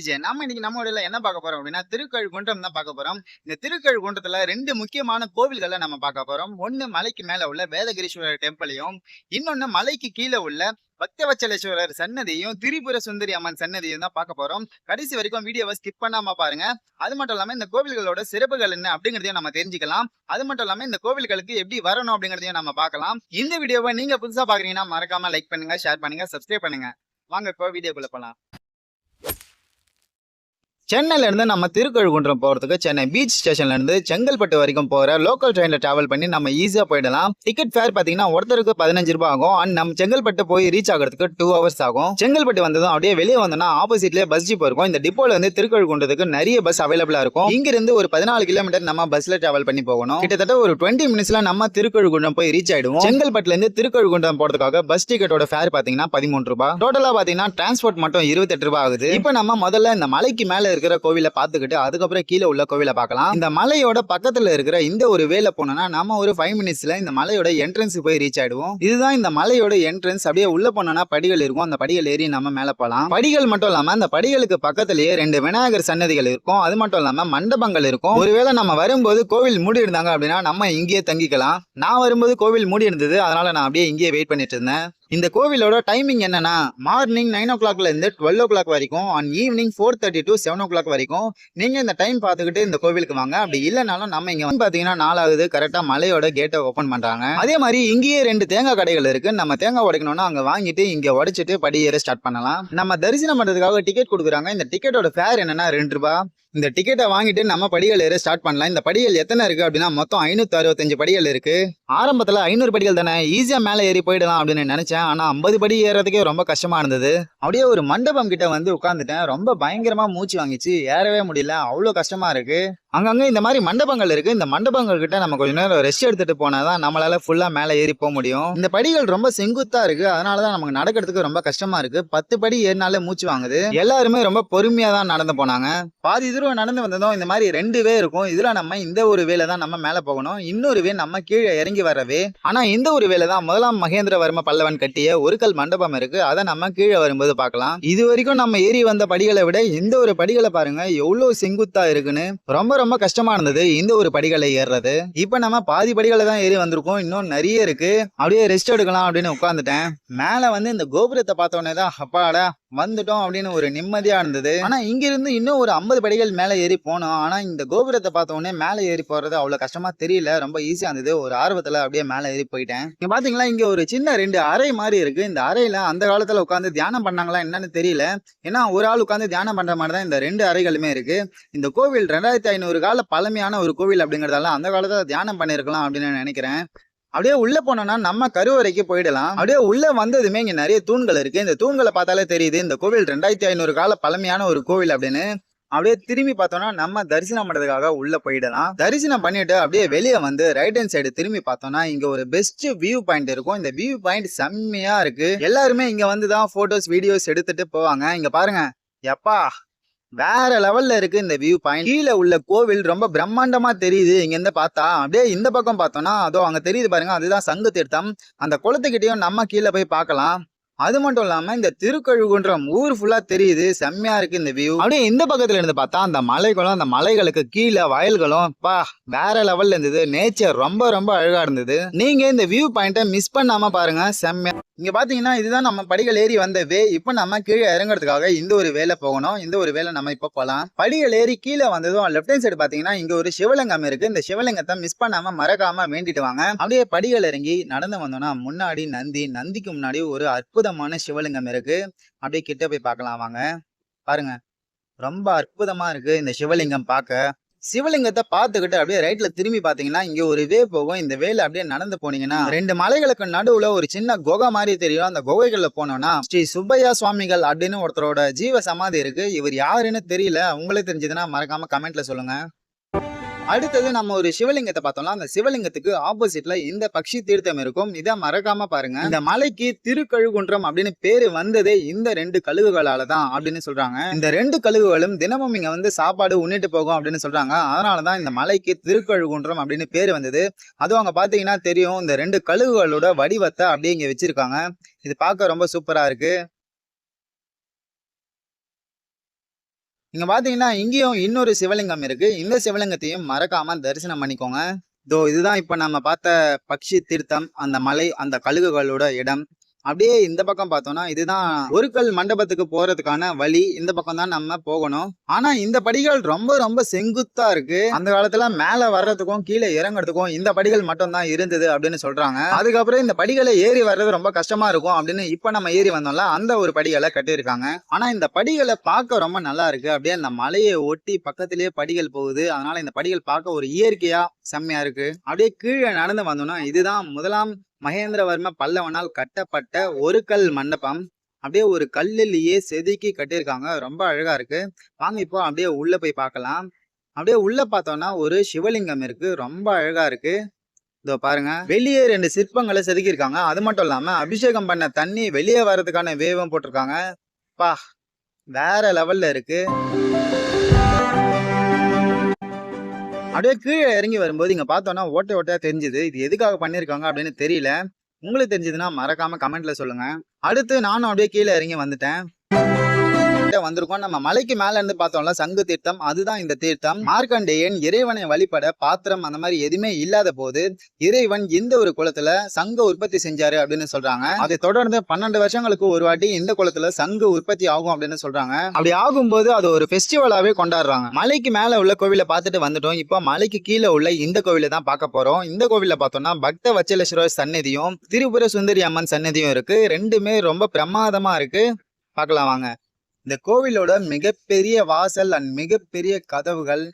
விஜய், நம்ம இன்னைக்கு நம்ம என்ன பார்க்க போறோம் அப்படின்னா திருக்கழுகுன்றம் தான் பார்க்க போறோம். இந்த திருக்கழுகுன்றத்துல ரெண்டு முக்கியமான கோவில்களை நம்ம பார்க்க போறோம். ஒண்ணு மலைக்கு மேல உள்ள வேதகிரீஸ்வரர் டெம்பிளையும் இன்னொன்னு மலைக்கு கீழே உள்ள பக்தவச்சலேஸ்வரர் சன்னதியும் திரிபுர சுந்தரி அம்மன் சன்னதியும் தான் பார்க்க போறோம். கடைசி வரைக்கும் வீடியோவை ஸ்கிப் பண்ணாம பாருங்க. அது மட்டும் இல்லாம இந்த கோவில்களோட சிறப்புகள் என்ன அப்படிங்கறதையும் நம்ம தெரிஞ்சுக்கலாம். அது மட்டும் இல்லாம இந்த கோவில்களுக்கு எப்படி வரணும் அப்படிங்கறதையும் நம்ம பார்க்கலாம். இந்த வீடியோவை நீங்க புதுசா பாக்குறீங்கன்னா மறக்காம லைக் பண்ணுங்க ஷேர் பண்ணுங்க சப்ஸ்கிரைப் பண்ணுங்க. வாங்க இப்போ வீடியோக்குள்ள போலாம். சென்னையிலேருந்து நம்ம திருக்கழுகுன்றம் போகிறதுக்கு சென்னை பீச் ஸ்டேஷன்லேருந்து செங்கல்பட்டு வரைக்கும் போகிற லோக்கல் ட்ரெயினில் ட்ராவல் பண்ணி நம்ம ஈஸியாக போயிடலாம். டிக்கெட் ஃபேர் பார்த்தீங்கன்னா ஒருத்தருக்கு பதினஞ்சு ரூபாய் ஆகும். அண்ட் நம்ம செங்கல்பட்டு போய் ரீச் ஆகிறதுக்கு டூ ஹவர்ஸ் ஆகும். செங்கல்பட்டு வந்ததும் அப்படியே வெளியே வந்தோம்னா ஆப்போசிட்லேயே பஸ் ஜிப் இருக்கும். இந்த டிப்போல வந்து திருக்கழுகுன்றதுக்கு நிறைய பஸ் அவைலபிளாக இருக்கும். இங்கிருந்து ஒரு பதினாலு கிலோமீட்டர் நம்ம பஸ்ல ட்ராவல் பண்ணி போகணும். கிட்டத்தட்ட ஒரு டுவெண்ட்டி மினிட்ஸ்ல நம்ம திருக்கழுகுன்றம் போய் ரீச் ஆயிடுவோம். செங்கல்பட்டுலேருந்து திருக்கழுகுன்றம் போகிறதுக்காக பஸ் டிக்கெட்டோட ஃபேர் பார்த்தீங்கன்னா பதிமூணு ரூபாய். டோட்டலாக பார்த்தீங்கன்னா டிரான்ஸ்போர்ட் மட்டும் இருபத்தெட்டு ரூபாய் ஆகுது. இப்போ நம்ம முதல்ல இந்த மலைக்கு மேலே இருக்கிற கோவிலை பார்த்துக்கிட்டு அதுக்கப்புறம் கீழே உள்ள கோவிலை பார்க்கலாம். இந்த மலையோட பக்கத்துல இருக்கிற இந்த ஒரு வேலை போனோம்னா நம்ம ஒரு ஃபைவ் மினிட்ஸ்ல இந்த மலையோட என்ட்ரன்ஸ் போய் ரீச் ஆயிடுவோம். இதுதான் இந்த மலையோட என்ட்ரன்ஸ் அப்படியே உள்ள போனோம்னா படிகள் இருக்கும். அந்த படிகள் ஏறி நம்ம மேல போலாம் படிகள் மட்டும் இல்லாம அந்த படிகளுக்கு பக்கத்திலேயே ரெண்டு விநாயகர் சன்னதிகள் இருக்கும். அது மட்டும் இல்லாம மண்டபங்கள் இருக்கும். ஒருவேளை நம்ம வரும்போது கோவில் மூடி இருந்தாங்க அப்படின்னா நம்ம இங்கேயே தங்கிக்கலாம். நான் வரும்போது கோவில் மூடி இருந்தது அதனால நான் அப்படியே இங்கேயே வெயிட் பண்ணிட்டு இருந்தேன். இந்த கோவிலோட டைமிங் என்னன்னா மார்னிங் நைன் ஓ கிளாக்ல இருந்து டுவெல் ஓ கிளாக் வரைக்கும் and evening four thirty to seven o'clock வரைக்கும் நீங்க இந்த டைம் பார்த்துக்கிட்டு இந்த கோவிலுக்கு வாங்க. அப்படி இல்லைனாலும் நம்ம இங்க வந்து பாத்தீங்கன்னா நாலாவது கரெக்டா மலையோட கேட்டை ஓப்பன் பண்றாங்க. அதே மாதிரி இங்கேயே ரெண்டு தேங்காய் கடைகள் இருக்கு. நம்ம தேங்காய் உடைக்கணும்னா அங்க வாங்கிட்டு இங்க உடைச்சிட்டு படியேற ஸ்டார்ட் பண்ணலாம். நம்ம தரிசனம் பண்றதுக்காக டிக்கெட் கொடுக்குறாங்க. இந்த டிக்கெட்டோட ஃபேர் என்னன்னா ரெண்டு ரூபாய். இந்த டிக்கெட்டை வாங்கிட்டு நம்ம படிகள் ஏற ஸ்டார்ட் பண்ணலாம். இந்த படிகள் எத்தனை இருக்கு அப்படின்னா மொத்தம் ஐநூத்தி அறுபத்தஞ்சு படிகள் இருக்கு. ஆரம்பத்துல ஐநூறு படிகள் தானே ஈஸியா மேலே ஏறி போயிடலாம் அப்படின்னு நினைச்சேன். ஆனா ஐம்பது படி ஏறதுக்கே ரொம்ப கஷ்டமா இருந்தது. அப்படியே ஒரு மண்டபம் கிட்ட வந்து உட்காந்துட்டேன் ரொம்ப பயங்கரமா மூச்சு வாங்கிச்சு. ஏறவே முடியல. அவ்வளோ கஷ்டமா இருக்கு. அங்கங்கே இந்த மாதிரி மண்டபங்கள் இருக்குது இந்த மண்டபங்கள் கிட்ட நம்ம கொஞ்ச நேரம் ரெஸ்ட் போனால் தான் நம்மளால் ஃபுல்லாக மேலே ஏறி போக முடியும். இந்த படிகள் ரொம்ப செங்குத்தாக இருக்குது அதனால தான் நமக்கு நடக்கிறதுக்கு ரொம்ப கஷ்டமாக இருக்குது பத்து படி ஏறினாலே மூச்சு வாங்குது. எல்லாருமே ரொம்ப பொறுமையாக தான் நடந்து போனாங்க. பாதி தூரம் நடந்து வந்ததும் இந்த மாதிரி ரெண்டு வே இருக்கும். இதில் நம்ம இந்த ஒரு வேலை தான் நம்ம மேலே போகணும். இன்னொரு வே நம்ம கீழே இறங்கி வரவே ஆனால் இந்த ஒரு வேலை தான் முதலாம் மகேந்திரவர்ம பல்லவன் கட்டிய ஒரு கல் மண்டபம் இருக்குது அதை நம்ம கீழே வரும்போது பார்க்கலாம். இது வரைக்கும் நம்ம ஏறி வந்த படிகளை விட இந்த ஒரு படிகளை பாருங்கள் எவ்வளோ செங்குத்தாக இருக்குன்னு ரொம்ப ரொம்ப கஷ்டமா இருந்தது. இந்த ஒரு படிகளை ஏறுறது. இப்ப நம்ம பாதி படிகளை தான் ஏறி வந்திருக்கோம். இன்னும் நிறைய இருக்கு. அப்படியே ரெஸ்ட் எடுக்கலாம் அப்படின்னு உட்காந்துட்டேன் மேல வந்து இந்த கோபுரத்தை பார்த்த உடனே தான் அப்பாடா வந்துட்டோம் அப்படின்னு ஒரு நிம்மதியா இருந்தது. ஆனா இங்க இருந்து இன்னும் ஒரு ஐம்பது படிகள் மேல ஏறி போனோம். ஆனா இந்த கோபுரத்தை பார்த்த உடனே மேல ஏறி போறது அவ்வளவு கஷ்டமா தெரியல. ரொம்ப ஈஸியா இருந்தது. ஒரு ஆர்வத்துல அப்படியே மேல ஏறி போயிட்டேன். இங்க பாத்தீங்களா இங்க ஒரு சின்ன ரெண்டு அறை மாதிரி இருக்கு. இந்த அறையில அந்த காலத்துல உட்காந்து தியானம் பண்ணாங்களா என்னன்னு தெரியல. ஏன்னா ஒரு ஆள் உட்காந்து தியானம் பண்ற மாதிரி தான் இந்த ரெண்டு அறைகளுமே இருக்கு. இந்த கோவில் ரெண்டாயிரத்தி ஐநூறு கால பழமையான ஒரு கோவில் அப்படிங்கறதால அந்த காலத்துல தியானம் பண்ணிருக்கலாம் அப்படின்னு நான் நினைக்கிறேன். அப்படியே உள்ள போனோம்னா நம்ம கருவறைக்கு போயிடலாம். அப்படியே உள்ள வந்ததுமே இங்க நிறைய தூண்கள் இருக்கு. இந்த தூண்களை பார்த்தாலே தெரியுது இந்த கோவில் ரெண்டாயிரத்தி ஐநூறு கால பழமையான ஒரு கோவில் அப்படின்னு. அப்படியே திரும்பி பார்த்தோம்னா நம்ம தரிசனம் பண்ணுறதுக்காக உள்ள போயிடலாம். தரிசனம் பண்ணிட்டு அப்படியே வெளியே வந்து ரைட் ஹேண்ட் சைடு திரும்பி பார்த்தோம்னா இங்க ஒரு பெஸ்ட் வியூ பாயிண்ட் இருக்கும். இந்த வியூ பாயிண்ட் செம்மையா இருக்கு. எல்லாருமே இங்க வந்து தான் போட்டோஸ் வீடியோஸ் எடுத்துட்டு போவாங்க. இங்க பாருங்க. எப்பா வேற லெவல்ல இருக்கு இந்த வியூ பாயிண்ட் கீழே உள்ள கோவில் ரொம்ப பிரம்மாண்டமா தெரியுது. இங்க இருந்து பார்த்தா அப்படியே இந்த பக்கம் பார்த்தோம்னா அதோ அங்க தெரியுது பாருங்க அதுதான் சங்கு தீர்த்தம். அந்த குளத்துக்கிட்டையும் நம்ம கீழே போய் பார்க்கலாம். அது மட்டும் இல்லாம இந்த திருக்கழுகுன்றம் ஊர் ஃபுல்லா தெரியுது. செம்மையா இருக்கு இந்த வியூ அப்படியே இந்த பக்கத்துல இருந்து பார்த்தா அந்த மலைகளும் அந்த மலைகளுக்கு கீழே வயல்களும் பா வேற லெவல்ல இருந்தது. நேச்சர் ரொம்ப ரொம்ப அழகா இருந்தது. நீங்க இந்த வியூ பாயிண்ட்டை மிஸ் பண்ணாம பாருங்க. செம்மையா. இங்க பாத்தீங்கன்னா இதுதான் நம்ம படிகள் ஏறி வந்த வே இப்போ நம்ம கீழே இறங்குறதுக்காக இந்த ஒரு வேலை போகணும். இந்த ஒரு வேலை நம்ம இப்போ போகலாம் படிகள் ஏறி கீழே வந்ததும் லெஃப்ட் ஹேண்ட் சைடு பாத்தீங்கன்னா இங்க ஒரு சிவலிங்கம் இருக்கு. இந்த சிவலிங்கத்தை மிஸ் பண்ணாம மறக்காம வேண்டிட்டு வாங்க. அப்படியே படிகள் இறங்கி நடந்து வந்தோம்னா முன்னாடி நந்தி நந்திக்கு முன்னாடி ஒரு அற்புதம் அற்புதமான சிவலிங்கம் இருக்கு. அப்படியே கிட்ட போய் பார்க்கலாம் வாங்க. பாருங்க. ரொம்ப அற்புதமா இருக்கு இந்த சிவலிங்கம் பார்க்க. சிவலிங்கத்தை பார்த்துக்கிட்டு அப்படியே ரைட்ல திரும்பி பாத்தீங்கன்னா இங்க ஒரு வே போகும். இந்த வேல அப்படியே நடந்து போனீங்கன்னா ரெண்டு மலைகளுக்கு நடுவுல ஒரு சின்ன குகை மாதிரி தெரியும். அந்த குகைகள்ல போனோம்னா ஸ்ரீ சுப்பையா சுவாமிகள் அப்படின்னு ஒருத்தரோட ஜீவ சமாதி இருக்கு. இவர் யாருன்னு தெரியல. உங்களே தெரிஞ்சதுன்னா மறக்காம கமெண்ட்ல சொல்லுங்க. அடுத்தது நம்ம ஒரு சிவலிங்கத்தை பார்த்தோம்னா அந்த சிவலிங்கத்துக்கு ஆப்போசிட்ல இந்த பக்ஷி தீர்த்தம் இருக்கும். இதை மறக்காம பாருங்க. இந்த மலைக்கு திருக்கழுகுன்றம் அப்படின்னு பேரு வந்ததே இந்த ரெண்டு கழுகுகளால தான் அப்படின்னு சொல்றாங்க. இந்த ரெண்டு கழுகுகளும் தினமும் இங்க வந்து சாப்பாடு உண்ணிட்டு போகும் அப்படின்னு சொல்றாங்க. அதனாலதான் இந்த மலைக்கு திருக்கழுகுன்றம் அப்படின்னு பேர் வந்தது. அதுவும் அங்க பாத்தீங்கன்னா தெரியும். இந்த ரெண்டு கழுகுகளோட வடிவத்தை அப்படியே இங்க வச்சிருக்காங்க. இது பார்க்க ரொம்ப சூப்பரா இருக்கு. இங்க பாத்தீங்கன்னா இங்கேயும் இன்னொரு சிவலிங்கம் இருக்கு. இந்த சிவலிங்கத்தையும் மறக்காம தரிசனம் பண்ணிக்கோங்க. இதோ இதுதான் இப்ப நம்ம பார்த்த பக்ஷி தீர்த்தம் அந்த மலை அந்த கழுகுகளோட இடம். அப்படியே இந்த பக்கம் பார்த்தோம்னா இதுதான் ஒரு கல் மண்டபத்துக்கு போறதுக்கான வழி. இந்த பக்கம் தான் நம்ம போகணும். ஆனா இந்த படிகள் ரொம்ப ரொம்ப செங்குத்தா இருக்கு. அந்த காலத்துல மேல வர்றதுக்கும் கீழே இறங்குறதுக்கும் இந்த படிகள் மட்டும் தான் இருந்தது அப்படின்னு சொல்றாங்க. அதுக்கப்புறம் இந்த படிகளை ஏறி வர்றது ரொம்ப கஷ்டமா இருக்கும் அப்படின்னு இப்ப நம்ம ஏறி வந்தோம்ல அந்த ஒரு படிகளை கட்டியிருக்காங்க. ஆனா இந்த படிகளை பார்க்க ரொம்ப நல்லா இருக்கு. அப்படியே அந்த மலையை ஒட்டி பக்கத்திலேயே படிகள் போகுது. அதனால இந்த படிகள் பார்க்க ஒரு இயற்கையா செம்மையா இருக்கு. அப்படியே கீழே நடந்து வந்தோம்னா இதுதான் முதலாம் மகேந்திரவர்ம பல்லவனால் கட்டப்பட்ட ஒரு கல் மண்டபம். அப்படியே ஒரு கல்லிலேயே செதுக்கி கட்டியிருக்காங்க. ரொம்ப அழகா இருக்கு. வாங்க இப்போ அப்படியே உள்ள போய் பார்க்கலாம். அப்படியே உள்ள பார்த்தோம்னா ஒரு சிவலிங்கம் இருக்கு. ரொம்ப அழகா இருக்கு. இதோ பாருங்க. வெளியே ரெண்டு சிற்பங்களை செதுக்கியிருக்காங்க. அது மட்டும் இல்லாம அபிஷேகம் பண்ண தண்ணி வெளியே வர்றதுக்கான வேவம் போட்டிருக்காங்க. பா வேற லெவல்ல இருக்கு. அப்படியே கீழே இறங்கி வரும்போது இங்கே பார்த்தோம்னா ஓட்டை ஓட்டையா தெரிஞ்சுது. இது எதுக்காக பண்ணியிருக்காங்க அப்படின்னு தெரியல. உங்களுக்கு தெரிஞ்சதுன்னா மறக்காம கமெண்ட்ல சொல்லுங்க. அடுத்து நானும் அப்படியே கீழே இறங்கி வந்துட்டேன். வந்திருக்கோம். நம்ம மலைக்கு மேல இருந்து பார்த்தோம்ல சங்கு தீர்த்தம் அதுதான் இந்த தீர்த்தம். மார்க்கண்டேயன் இறைவனை வழிபட பாத்திரம் அந்த மாதிரி எதுவுமே இல்லாத போது இறைவன் இந்த ஒரு குளத்துல சங்க உற்பத்தி செஞ்சாரு அப்படின்னு சொல்றாங்க. அதை தொடர்ந்து பன்னெண்டு வருஷங்களுக்கு ஒரு வாட்டி இந்த குளத்துல சங்கு உற்பத்தி ஆகும் அப்படின்னு சொல்றாங்க. அப்படி ஆகும்போது அது ஒரு ஃபெஸ்டிவலாவே கொண்டாடுறாங்க. மலைக்கு மேல உள்ள கோவிலை பார்த்துட்டு வந்துட்டோம். இப்போ மலைக்கு கீழே உள்ள இந்த கோவிலை தான் பார்க்க போறோம். இந்த கோவில பார்த்தோம்னா பக்த வச்சலேஸ்வரர் சன்னதியும் திரிபுர சுந்தரி அம்மன் சன்னதியும் இருக்கு. ரெண்டுமே ரொம்ப பிரமாதமா இருக்கு. பார்க்கலாம் வாங்க. இந்த கோவிலோட மிகப்பெரிய வாசல் அண்ட் மிகப்பெரிய கதவுகள்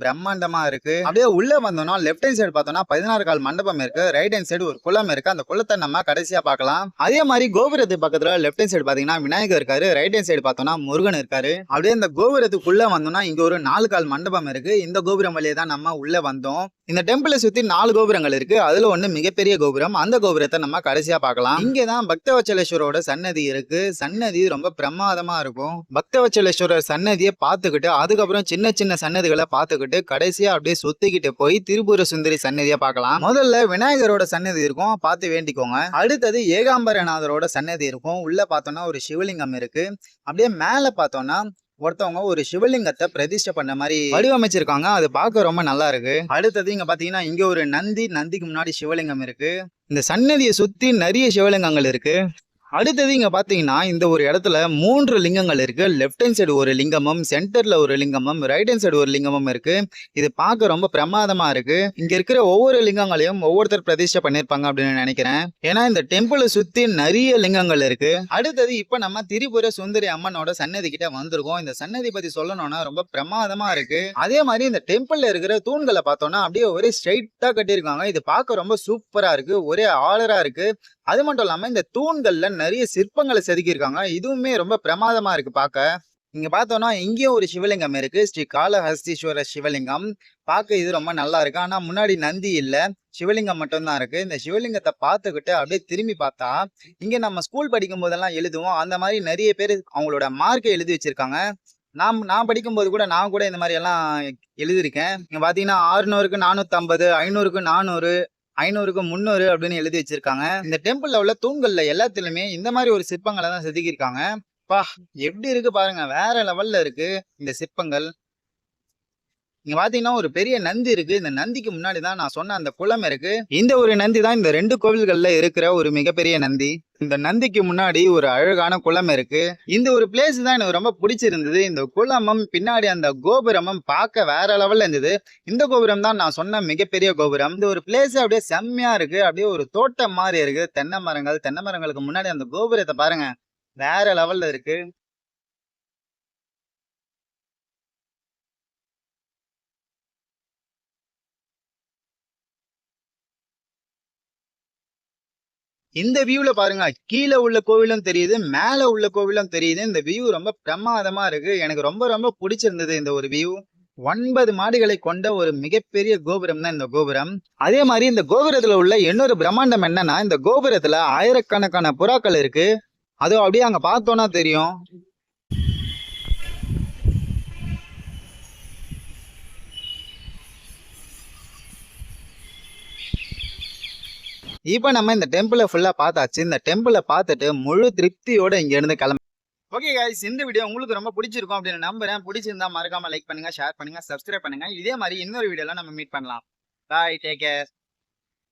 பிரம்மாண்டமா இருக்கு. அப்படியே உள்ள வந்தோம்னா லெஃப்ட் ஹேண்ட் சைடு பார்த்தோம்னா பதினாறு கால் மண்டபம் இருக்கு. ரைட் ஹேண்ட் சைடு ஒரு குளம் இருக்கு. அந்த குளத்தை நம்ம கடைசியா பார்க்கலாம். அதே மாதிரி கோபுரத்து பக்கத்துல லெஃப்ட் ஹேண்ட் சைடு பாத்தீங்கன்னா விநாயகர் இருக்காரு. ரைட் ஹேண்ட் சைடு பார்த்தோம்னா முருகன் இருக்காரு. அப்படியே இந்த கோபுரத்துக்குள்ள வந்தோம்னா இங்க ஒரு நாலு கால் மண்டபம் இருக்கு. இந்த கோபுரம் வழியே தான் நம்ம உள்ள வந்தோம். இந்த டெம்பிளை சுத்தி நாலு கோபுரங்கள் இருக்கு. அதுல ஒண்ணு மிகப்பெரிய கோபுரம். அந்த கோபுரத்தை நம்ம கடைசியா பார்க்கலாம். இங்கதான் பக்தவச்சலேஸ்வரோட சன்னதி இருக்கு. சன்னதி ரொம்ப பிரமாதமா இருக்கும். பக்தவச்சலேஸ்வரர் சன்னதியை பார்த்துக்கிட்டு அதுக்கப்புறம் சின்ன சின்ன சன்னதிகளை பார்த்துக்கிட்டு கடைசியா அப்படியே சுத்திக்கிட்டு போய் திருபுர சுந்தரி சன்னதியை பார்க்கலாம். முதல்ல விநாயகரோட சன்னதி இருக்கும் பார்த்து வேண்டிக்கோங்க. அடுத்தது ஏகாம்பரநாதரோட சன்னதி இருக்கும். உள்ள பார்த்தோம்னா ஒரு சிவலிங்கம் இருக்கு. அப்படியே மேல பார்த்தோம்னா ஒருத்தவங்க ஒரு சிவலிங்கத்தை பிரதிஷ்டை பண்ண மாதிரி வடிவமைச்சிருக்காங்க. அது பார்க்க ரொம்ப நல்லா இருக்கு. அடுத்தது இங்க பாத்தீங்கன்னா இங்க ஒரு நந்தி நந்திக்கு முன்னாடி சிவலிங்கம் இருக்கு. இந்த சன்னதியை சுத்தி நிறைய சிவலிங்கங்கள் இருக்கு. அடுத்தது இங்கே பார்த்தீங்கன்னா இந்த ஒரு இடத்துல மூன்று லிங்கங்கள் இருக்குது லெஃப்ட் ஹேண்ட் சைடு ஒரு லிங்கமும் சென்டரில் ஒரு லிங்கமும் ரைட் ஹேண்ட் சைடு ஒரு லிங்கமும் இருக்குது இது பார்க்க ரொம்ப பிரமாதமாக இருக்குது இங்கே இருக்கிற ஒவ்வொரு லிங்கங்களையும் ஒவ்வொருத்தர் பிரதிஷ்டை பண்ணியிருப்பாங்க அப்படின்னு நினைக்கிறேன். ஏன்னா இந்த டெம்பிளை சுற்றி நிறைய லிங்கங்கள் இருக்குது அடுத்தது இப்போ நம்ம திரிபுர சுந்தரி அம்மனோட சன்னதி கிட்ட வந்திருக்கோம். இந்த சன்னதி பற்றி சொல்லணும்னா ரொம்ப பிரமாதமாக இருக்குது அதே மாதிரி இந்த டெம்பிளில் இருக்கிற தூண்களை பார்த்தோம்னா அப்படியே ஒரே ஸ்ட்ரைட்டாக கட்டியிருக்காங்க. இது பார்க்க ரொம்ப சூப்பராக இருக்குது ஒரே ஆளராக இருக்குது அது மட்டும் இல்லாமல் இந்த தூண்களில் நிறைய சிற்பங்களை செதுக்கியிருக்காங்க. இதுவுமே ரொம்ப பிரமாதமாக இருக்குது பார்க்க இங்கே பார்த்தோன்னா இங்கேயும் ஒரு சிவலிங்கம் இருக்குது ஸ்ரீ காலஹஸ்தீஸ்வர சிவலிங்கம். பார்க்க இது ரொம்ப நல்லா இருக்கு. ஆனால் முன்னாடி நந்தி இல்லை. சிவலிங்கம் மட்டும்தான் இருக்குது இந்த சிவலிங்கத்தை பார்த்துக்கிட்டு அப்படியே திரும்பி பார்த்தா இங்கே நம்ம ஸ்கூல் படிக்கும் போதெல்லாம் எழுதுவோம். அந்த மாதிரி நிறைய பேர் அவங்களோட மார்க்கை எழுதி வச்சிருக்காங்க. நான் நான் படிக்கும்போது கூட நான் கூட இந்த மாதிரி எல்லாம் எழுதியிருக்கேன். இங்கே பார்த்தீங்கன்னா ஆறுநூறுக்கு நானூற்றம்பது ஐநூறுக்கு நானூறு ஐநூறுக்கு முந்நூறு அப்படின்னு எழுதி வச்சிருக்காங்க. இந்த டெம்பிள்ல உள்ள தூண்கள்ல எல்லாத்துலயுமே இந்த மாதிரி ஒரு சிற்பங்களை தான் செதுக்கியிருக்காங்க. பா எப்படி இருக்கு பாருங்க. வேற லெவல்ல இருக்கு. இந்த சிற்பங்கள் இங்க பாத்தீங்கன்னா ஒரு பெரிய நந்தி இருக்கு. இந்த நந்திக்கு முன்னாடி தான் நான் சொன்ன அந்த குளம் இருக்கு. இந்த ஒரு நந்தி தான் இந்த ரெண்டு கோவில்கள்ல இருக்கிற ஒரு மிகப்பெரிய நந்தி. இந்த நந்திக்கு முன்னாடி ஒரு அழகான குளம் இருக்கு. இந்த ஒரு பிளேஸ் தான் எனக்கு ரொம்ப பிடிச்சிருந்தது. இந்த குளமும் பின்னாடி அந்த கோபுரமும் பார்க்க வேற லெவல்ல இருந்தது. இந்த கோபுரம் தான் நான் சொன்ன மிகப்பெரிய கோபுரம். இந்த ஒரு பிளேஸ் அப்படியே செம்மையா இருக்கு. அப்படியே ஒரு தோட்டம் மாதிரி இருக்கு. தென்னை மரங்கள் தென்னை மரங்களுக்கு முன்னாடி அந்த கோபுரத்தை பாருங்க. வேற லெவல்ல இருக்கு. இந்த வியூவில் பாருங்க கீழே உள்ள கோவிலும் தெரியுது மேலே உள்ள கோவிலும் தெரியுது. இந்த வியூ ரொம்ப பிரமாதமாக இருக்கு. எனக்கு ரொம்ப ரொம்ப பிடிச்சிருந்தது இந்த ஒரு வியூ ஒன்பது மாடிகளை கொண்ட ஒரு மிகப்பெரிய கோபுரம் தான் இந்த கோபுரம். அதே மாதிரி இந்த கோபுரத்தில் உள்ள இன்னொரு பிரம்மாண்டம் என்னன்னா இந்த கோபுரத்தில் ஆயிரக்கணக்கான புறாக்கள் இருக்கு. அதுவும் அப்படியே அங்கே பார்த்தோன்னா தெரியும். இப்போ நம்ம இந்த டெம்பிளை ஃபுல்லா பார்த்தாச்சு. இந்த டெம்பிளை பார்த்துட்டு முழு திருப்தியோட இங்க இருந்து கிளம்ப. ஓகே காய்ஸ் இந்த வீடியோ உங்களுக்கு ரொம்ப பிடிச்சிருக்கும் அப்படின்னு நம்புறேன். பிடிச்சிருந்தா மறக்காம லைக் பண்ணுங்க ஷேர் பண்ணுங்க சப்ஸ்கிரைப் பண்ணுங்க. இதே மாதிரி இன்னொரு வீடியோலாம் நம்ம மீட் பண்ணலாம். Bye take care